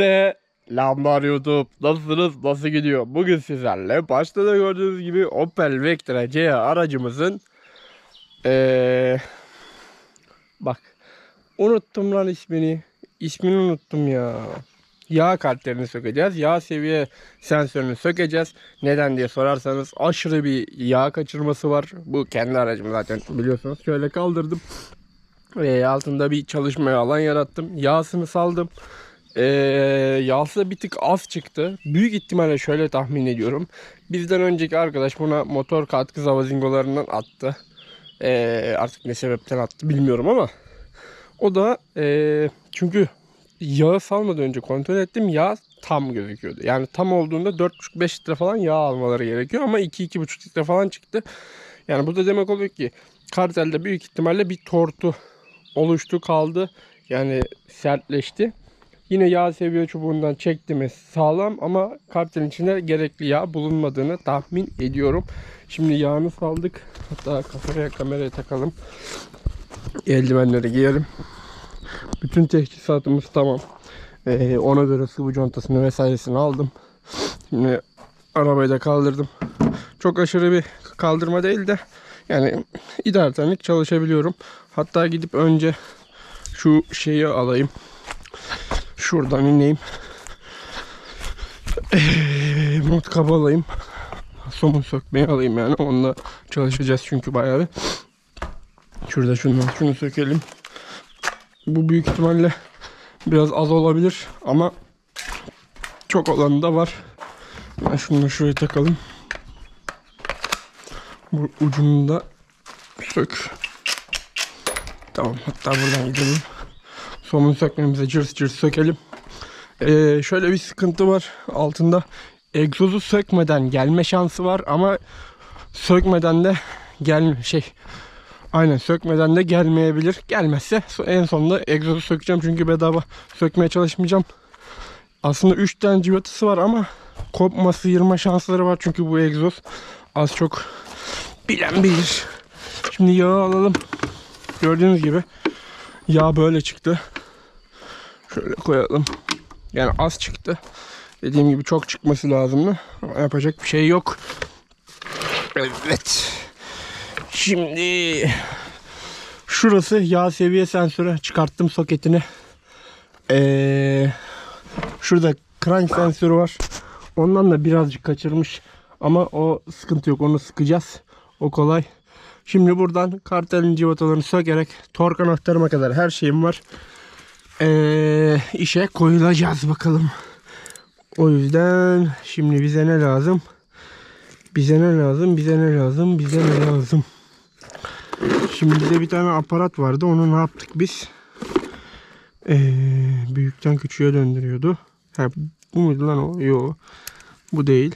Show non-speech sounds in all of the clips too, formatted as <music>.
Selamlar YouTube. Nasılsınız? Nasıl gidiyor? Bugün sizlerle başta da gördüğünüz gibi Opel Vectra C aracımızın eee bak unuttum lan ismini. İsmini unuttum ya. Yağ kartlerini sökeceğiz. Yağ seviye sensörünü sökeceğiz. Neden diye sorarsanız aşırı bir yağ kaçırması var. Bu kendi aracım zaten biliyorsunuz. Şöyle kaldırdım. Eee, altında bir çalışmaya alan yarattım. Yağsını saldım. Ee, yağsı bir tık az çıktı. Büyük ihtimalle şöyle tahmin ediyorum. Bizden önceki arkadaş buna motor katkı zavazingolarından attı. Ee, artık ne sebepten attı bilmiyorum ama. O da ee, çünkü yağı salmadan önce kontrol ettim. Yağ tam gözüküyordu. Yani tam olduğunda 4,5-5 litre falan yağ almaları gerekiyor ama 2-2,5 litre falan çıktı. Yani bu da demek oluyor ki kartelde büyük ihtimalle bir tortu oluştu kaldı. Yani sertleşti. Yine yağ seviye çubuğundan çektiğimiz sağlam ama kartın içinde gerekli yağ bulunmadığını tahmin ediyorum. Şimdi yağını saldık. Hatta kafaya kamerayı takalım. Eldivenleri giyelim. Bütün teçhizatımız tamam. Ee, ona göre sıvı contasını vesairesini aldım. Şimdi arabayı da kaldırdım. Çok aşırı bir kaldırma değil de yani idaretenlik çalışabiliyorum. Hatta gidip önce şu şeyi alayım. Şuradan ineyim. Eee, Mod kabı alayım. Somun sökmeyi alayım yani. Onunla çalışacağız çünkü bayağı bir. Şurada şundan şunu sökelim. Bu büyük ihtimalle biraz az olabilir ama çok olanı da var. Ben şunu da şuraya takalım. Bu ucunu da sök. Tamam hatta buradan gidelim. Somun sökmemize cırs cırs sökelim. Ee, şöyle bir sıkıntı var altında. Egzozu sökmeden gelme şansı var ama sökmeden de gel şey aynen sökmeden de gelmeyebilir. Gelmezse en sonunda egzozu sökeceğim çünkü bedava sökmeye çalışmayacağım. Aslında 3 tane civatası var ama kopma sıyırma şansları var çünkü bu egzoz az çok bilen bilir. Şimdi yağı alalım. Gördüğünüz gibi yağ böyle çıktı. Şöyle koyalım. Yani az çıktı. Dediğim gibi çok çıkması lazımdı. Ama yapacak bir şey yok. Evet. Şimdi şurası yağ seviye sensörü. Çıkarttım soketini. Ee, şurada crank sensörü var. Ondan da birazcık kaçırmış. Ama o sıkıntı yok. Onu sıkacağız. O kolay. Şimdi buradan kartelin civatalarını sökerek tork anahtarıma kadar her şeyim var. Ee, işe koyulacağız bakalım. O yüzden şimdi bize ne lazım? Bize ne lazım? Bize ne lazım? Bize ne lazım? Şimdi bize bir tane aparat vardı. Onu ne yaptık biz? Ee, büyükten küçüğe döndürüyordu. Ha, bu muydu lan o? Yok. Bu değil.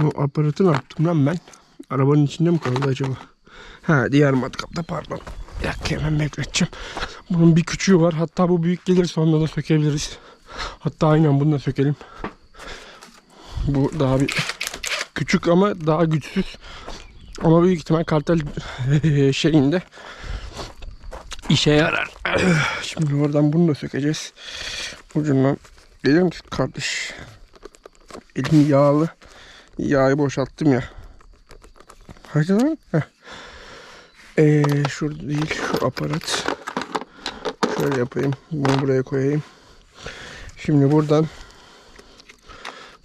Bu aparatı ne yaptım lan ben? Arabanın içinde mi kaldı acaba? Ha diğer matkapta pardon. Bir dakika hemen bekleteceğim. Bunun bir küçüğü var. Hatta bu büyük gelirse onda da sökebiliriz. Hatta aynen bunu da sökelim. Bu daha bir küçük ama daha güçsüz. Ama büyük ihtimal kartel <laughs> şeyinde işe yarar. <clears throat> Şimdi oradan bunu da sökeceğiz. Ucundan gelir misin kardeş? Elim yağlı. Yağı boşalttım ya. Hadi lan. Heh. Ee, şurada değil şu aparat. Şöyle yapayım. Bunu buraya koyayım. Şimdi buradan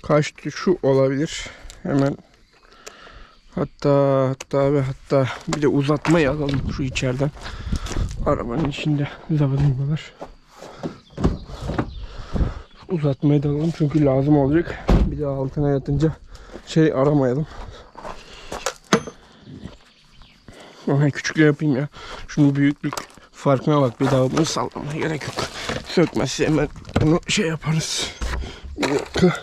kaç şu olabilir. Hemen hatta hatta ve hatta bir de uzatmayı alalım şu içeriden. Arabanın içinde zavadıymalar. Uzatmayı da alalım çünkü lazım olacak. Bir de altına yatınca şey aramayalım. Küçükle yapayım ya. Şunun büyüklük farkına bak. Bir daha bunu sallamaya gerek yok. Sökmezse hemen bunu şey yaparız. Bir dakika.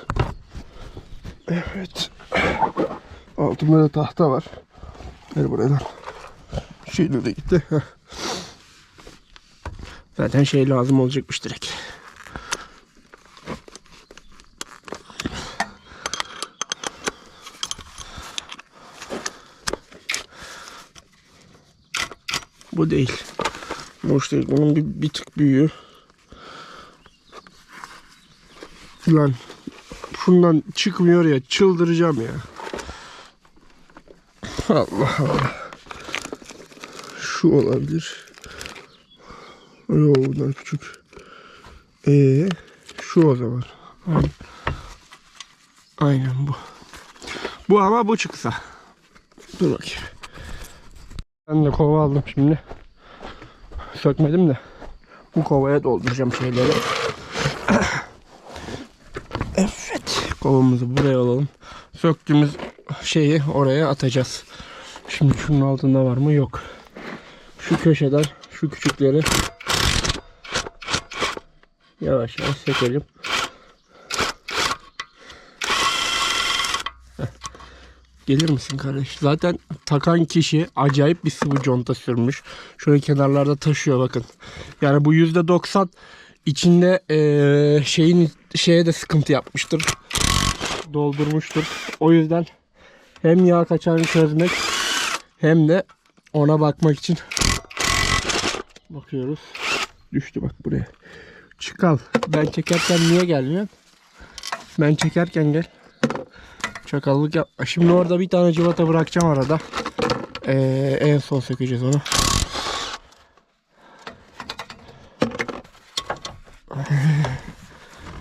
Evet. Altımda da tahta var. Ver buraya lan. Şeyle de gitti. Zaten şey lazım olacakmış direkt. Bu değil. Boş değil. Bunun bir, bir tık büyüğü. Lan şundan çıkmıyor ya çıldıracağım ya. Allah Allah. Şu olabilir. Yok bunlar küçük. Ee, şu o zaman. Aynen. Aynen bu. Bu ama bu çıksa. Dur bakayım. Ben de kova aldım şimdi. Sökmedim de. Bu kovaya dolduracağım şeyleri. Evet. Kovamızı buraya alalım. Söktüğümüz şeyi oraya atacağız. Şimdi şunun altında var mı? Yok. Şu köşeden şu küçükleri yavaş yavaş sökelim. Gelir misin kardeş? Zaten takan kişi acayip bir sıvı conta sürmüş. Şöyle kenarlarda taşıyor bakın. Yani bu yüzde 90 içinde eee, şeyin şeye de sıkıntı yapmıştır. Doldurmuştur. O yüzden hem yağ kaçağını çözmek hem de ona bakmak için bakıyoruz. Düştü bak buraya. Çıkal. Ben çekerken niye gelmiyor? Ben çekerken gel. Çakallık yapma. Şimdi orada bir tane civata bırakacağım arada. Ee, en son sökeceğiz onu. <laughs>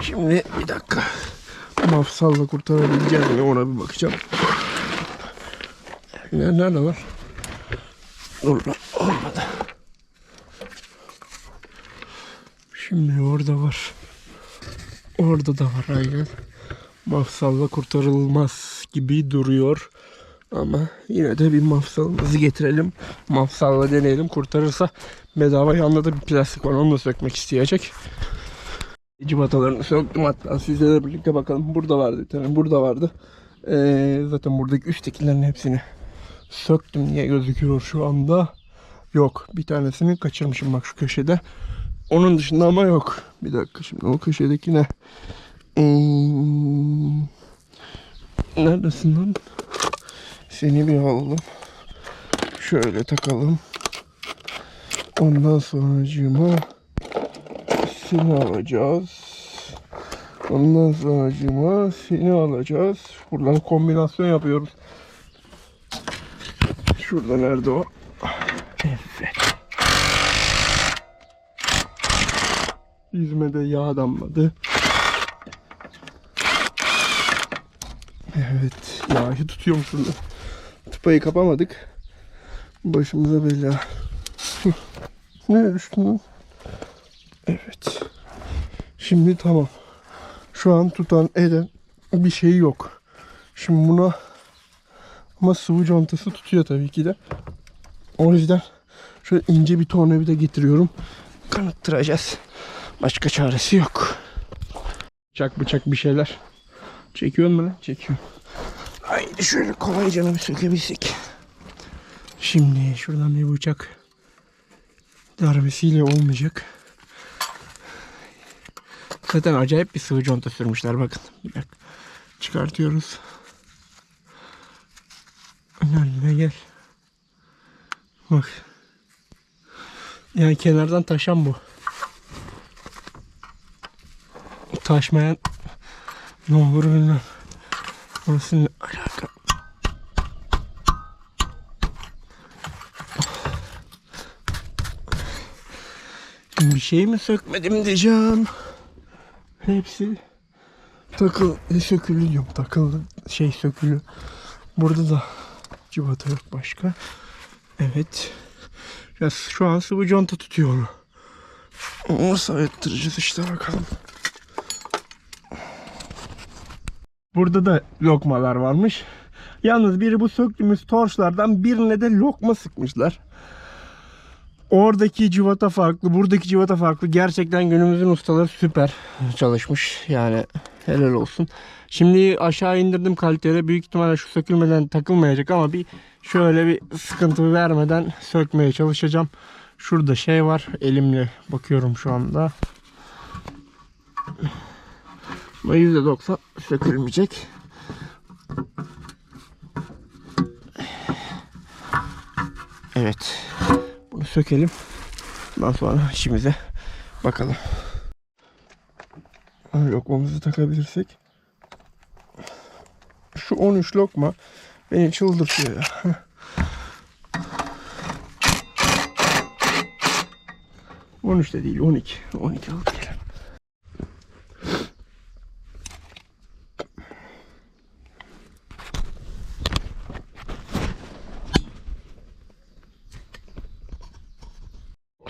Şimdi bir dakika. Mafsalla kurtarabileceğim mi ona bir bakacağım. Nerede, nerede var? Dur lan olmadı. Şimdi orada var. Orada da var aynen. Mafsalla kurtarılmaz gibi duruyor. Ama yine de bir mafsalımızı getirelim. Mafsalla deneyelim. Kurtarırsa bedava yanında da bir plastik var. Onu da sökmek isteyecek. Civatalarını söktüm hatta sizlerle birlikte bakalım. Burada vardı bir tane. Burada vardı. Ee, zaten buradaki üsttekilerin hepsini söktüm diye gözüküyor şu anda. Yok. Bir tanesini kaçırmışım bak şu köşede. Onun dışında ama yok. Bir dakika şimdi o köşedeki ne? Hmm. Neredesin lan? Seni bir alalım. Şöyle takalım. Ondan sonracığıma seni alacağız. Ondan sonracığıma seni alacağız. Buradan kombinasyon yapıyoruz. Şurada nerede o? Evet. Yüzüme de yağ damladı. Evet. Yağı tutuyorum şurada. Tıpayı kapamadık. Başımıza bela. <laughs> Nereye düştün lan? Evet. Şimdi tamam. Şu an tutan eden bir şey yok. Şimdi buna ama sıvı contası tutuyor tabii ki de. O yüzden şöyle ince bir tornavida getiriyorum. Kanıttıracağız. Başka çaresi yok. Bıçak bıçak bir şeyler. Çekiyor mu lan? Çekiyor. Haydi şöyle kolayca bir sökebilsek. Şimdi şuradan bir bıçak darbesiyle olmayacak. Zaten acayip bir sıvı conta sürmüşler bakın. Bir dakika. Çıkartıyoruz. Önüne gel. Bak. Yani kenardan taşan bu. Taşmayan ne olur bilmem. Orası ne alaka? Bir şey mi sökmedim diyeceğim. Hepsi takıl sökülü diyorum. Takıldı şey sökülü. Burada da civata yok başka. Evet. Ya şu an sıvı conta tutuyor onu. Onu sayıttıracağız işte bakalım. Burada da lokmalar varmış. Yalnız biri bu söktüğümüz torçlardan birine de lokma sıkmışlar. Oradaki civata farklı, buradaki civata farklı. Gerçekten günümüzün ustaları süper çalışmış. Yani helal olsun. Şimdi aşağı indirdim kaliteli. Büyük ihtimalle şu sökülmeden takılmayacak ama bir şöyle bir sıkıntı vermeden sökmeye çalışacağım. Şurada şey var. Elimle bakıyorum şu anda. Ama %90 sökülmeyecek. Evet. Bunu sökelim. Ondan sonra işimize bakalım. lokmamızı takabilirsek. Şu 13 lokma beni çıldırtıyor ya. On üç de değil 12. 12 alıp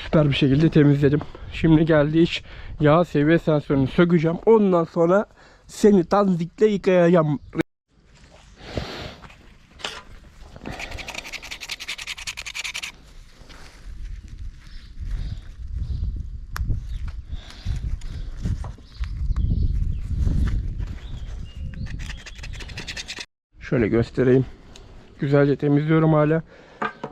Süper bir şekilde temizledim. Şimdi geldi iş yağ seviye sensörünü sökeceğim. Ondan sonra seni tanzikle yıkayacağım. Şöyle göstereyim. Güzelce temizliyorum hala.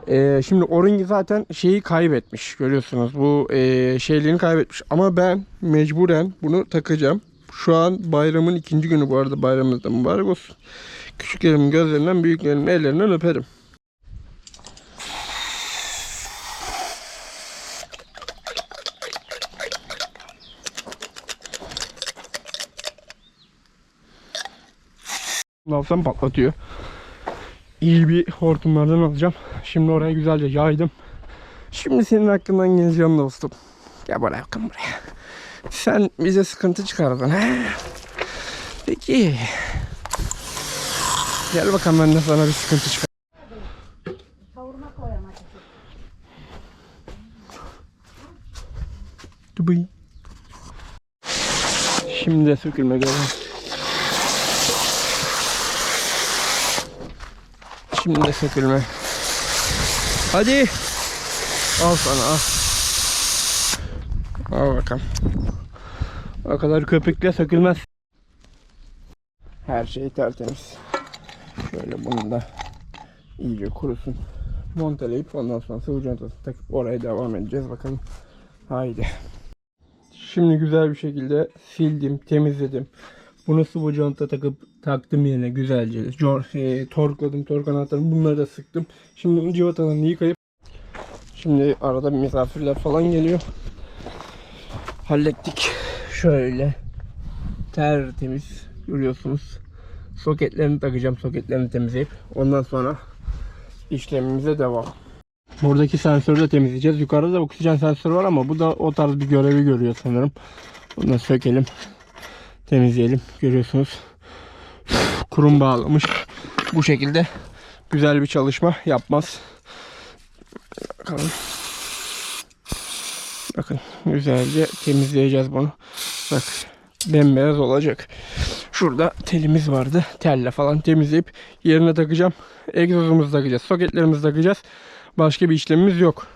Ee, şimdi Orange zaten şeyi kaybetmiş. Görüyorsunuz bu e, şeyliğini kaybetmiş. Ama ben mecburen bunu takacağım. Şu an bayramın ikinci günü bu arada bayramımız da mübarek olsun. Küçüklerimin gözlerinden büyüklerimin ellerinden öperim. Yapsam patlatıyor. İyi bir hortumlardan alacağım. Şimdi oraya güzelce yaydım. Şimdi senin hakkından geleceğim dostum. Gel buraya bakın buraya. Sen bize sıkıntı çıkardın he? Peki. Gel bakalım ben de sana bir sıkıntı çıkar. Şimdi sökülme göre. Şimdi sökülme. Hadi. Al sana al. Al bakalım. O kadar köpükle sökülmez. Her şey tertemiz. Şöyle bunu da iyice kurusun. Monteleyip ondan sonra sıvı contasını takıp oraya devam edeceğiz bakalım. Haydi. Şimdi güzel bir şekilde sildim, temizledim. Bunu sıvı conta takıp taktım yerine güzelce. Jor, e, torkladım, tork anahtarını bunları da sıktım. Şimdi civatalarını yıkayıp Şimdi arada misafirler falan geliyor. Hallettik. Şöyle tertemiz görüyorsunuz. Soketlerini takacağım. Soketlerini temizleyip ondan sonra işlemimize devam. Buradaki sensörü de temizleyeceğiz. Yukarıda da oksijen sensörü var ama bu da o tarz bir görevi görüyor sanırım. Bunu da sökelim. Temizleyelim. Görüyorsunuz. Kurum bağlamış. Bu şekilde güzel bir çalışma yapmaz. Bakalım. Bakın güzelce temizleyeceğiz bunu. Bak bembeyaz olacak. Şurada telimiz vardı. Telle falan temizleyip yerine takacağım. Egzozumuzu takacağız. Soketlerimizi takacağız. Başka bir işlemimiz yok.